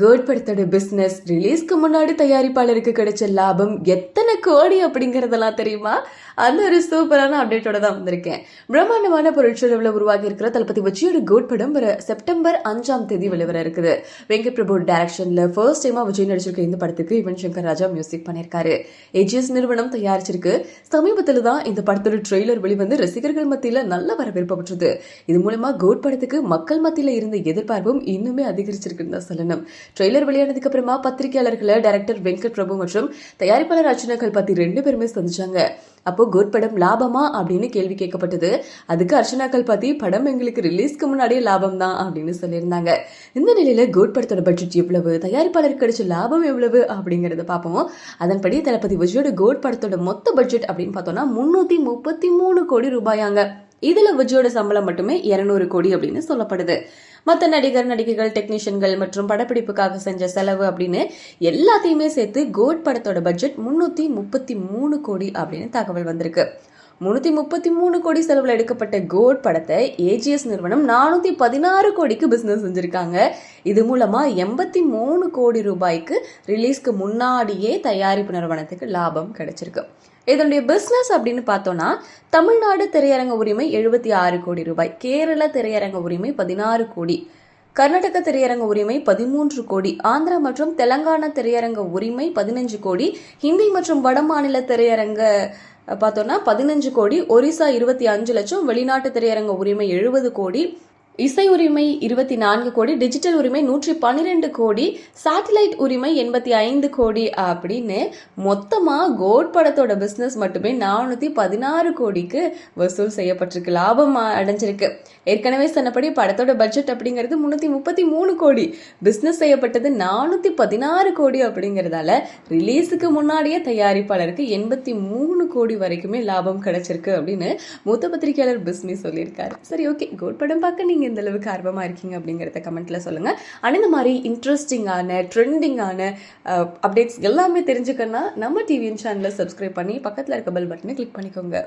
Curd படத்தோட business ரிலீஸ்க்கு முன்னாடி தயாரிப்பாளருக்கு கிடைச்ச லாபம் எத்தனை கோடி அப்படிங்கறதெல்லாம் தெரியுமா? அந்த ஒரு சூப்பரான அப்டேட்டோட தான் வந்திருக்கேன். பிரம்மாண்டமான பொருட்செலவுல உருவாகி இருக்கிற தளபதி விஜயோட கோட் படம் வர செப்டம்பர் அஞ்சாம் தேதி வெளிவர இருக்குது. வெங்கட் பிரபு டைரக்ஷன்ல ஃபர்ஸ்ட் டைமா விஜய் நடிச்சிருக்க இந்த படத்துக்கு யுவன் சங்கர் ராஜா மியூசிக் பண்ணியிருக்காரு ஏஜிஎஸ் நிறுவனம் தயாரிச்சிருக்கு. சமீபத்துல தான் இந்த படத்தோட ட்ரெய்லர் வெளிவந்து ரசிகர்கள் மத்தியில நல்ல வரவேற்பு பெற்றது. இது மூலமா கோட் படத்துக்கு மக்கள் மத்தியில இருந்த எதிர்பார்ப்பும் இன்னுமே அதிகரிச்சிருக்குன்னு தான் சொல்லணும். ட்ரெய்லர் வெளியானதுக்கு அப்புறமா பத்திரிகையாளர்களை டைரக்டர் வெங்கட் பிரபு மற்றும் தயாரிப்பாளர் அர்ச்சனா பத்தி ரெண்டு பேருமே சந்திச்சாங்க. அப்போ குட் படம் லாபமா அப்படின்னு கேள்வி கேட்கப்பட்டது. அதுக்கு அர்ச்சனா கல்பாத்தி படம் எங்களுக்கு ரிலீஸ்க்கு முன்னாடியே லாபம் தான் அப்படின்னு சொல்லியிருந்தாங்க. இந்த நிலையில குட் படத்தோட பட்ஜெட் எவ்வளவு? தயாரிப்பாளருக்கு கிடைச்ச லாபம் எவ்வளவு? அப்படிங்கறத பார்ப்போம். அதன்படி தளபதி விஜயோட கோட் படத்தோட மொத்த பட்ஜெட் அப்படின்னு பார்த்தோம்னா முன்னூத்தி முப்பத்தி மூணு கோடி ரூபாயாங்க. இதுல விஜயோட சம்பளம் மட்டுமே இருநூறு கோடி அப்படின்னு சொல்லப்படுது. மற்ற நடிகர் நடிகைகள் டெக்னீஷியன்கள் மற்றும் படப்பிடிப்புக்காக செஞ்ச செலவு அப்படின்னு எல்லாத்தையுமே சேர்த்து கோட் படத்தோட பட்ஜெட் முன்னூத்தி முப்பத்தி மூணு கோடி அப்படின்னு தகவல் வந்திருக்கு. முன்னூற்றி முப்பத்தி மூணு கோடி செலவில் எடுக்கப்பட்ட கோட் படத்தை ஏஜிஎஸ் நிறுவனம் நானூற்றி பதினாறு கோடிக்கு பிஸ்னஸ் செஞ்சுருக்காங்க. இது மூலமாக எண்பத்தி மூணு கோடி ரூபாய்க்கு ரிலீஸ்க்கு முன்னாடியே தயாரிப்பு நிறுவனத்துக்கு லாபம் கிடைச்சிருக்கு. இதனுடைய பிஸ்னஸ் அப்படின்னு பார்த்தோம்னா தமிழ்நாடு திரையரங்க உரிமை எழுபத்தி ஆறு கோடி ரூபாய் கேரள திரையரங்க உரிமை பதினாறு கோடி. கர்நாடக திரையரங்க உரிமை பதிமூன்று கோடி ஆந்திரா மற்றும் தெலங்கானா திரையரங்க உரிமை பதினஞ்சு கோடி ஹிந்தி மற்றும் வட மாநில திரையரங்க பார்த்தோம்னா பதினஞ்சு கோடி ஒரிசா இருபத்தி அஞ்சு லட்சம் வெளிநாட்டு திரையரங்க உரிமை எழுபது கோடி இசை உரிமை இருபத்தி நான்கு கோடி டிஜிட்டல் உரிமை நூற்றி பன்னிரெண்டு கோடி சேட்டலைட் உரிமை எண்பத்தி ஐந்து கோடி அப்படின்னு மொத்தமாக கோட் படத்தோட பிஸ்னஸ் மட்டுமே நானூற்றி பதினாறு கோடிக்கு வசூல் செய்யப்பட்டிருக்கு. லாபம் அடைஞ்சிருக்கு. ஏற்கனவே சொன்னபடி படத்தோட பட்ஜெட் அப்படிங்கிறது முந்நூற்றி முப்பத்தி மூணு கோடி. பிஸ்னஸ் செய்யப்பட்டது நானூற்றி பதினாறு கோடி அப்படிங்கிறதால ரிலீஸுக்கு முன்னாடியே தயாரிப்பாளருக்கு எண்பத்தி மூணு கோடி வரைக்குமே லாபம் கிடைச்சிருக்கு அப்படின்னு மூத்த பத்திரிகையாளர் பிஸ்மி சொல்லியிருக்காரு. சரி ஓகே கோட் படம் பார்க்க நீங்கள் இந்த அளவுக்கு ஆர்வமா இருக்கீங்க அப்படிங்கறத கமெண்ட்ல சொல்லுங்க. அண்ட் இந்த மாதிரி இன்ட்ரெஸ்டிங்கான ட்ரெண்டிங்கான அப்டேட்ஸ் எல்லாமே தெரிஞ்சுக்கணும்னா நம்ம டிவியின் சேனலை சப்ஸ்கிரைப் பண்ணி பக்கத்துல இருக்க பெல் பட்டனை கிளிக் பண்ணிக்கோங்க.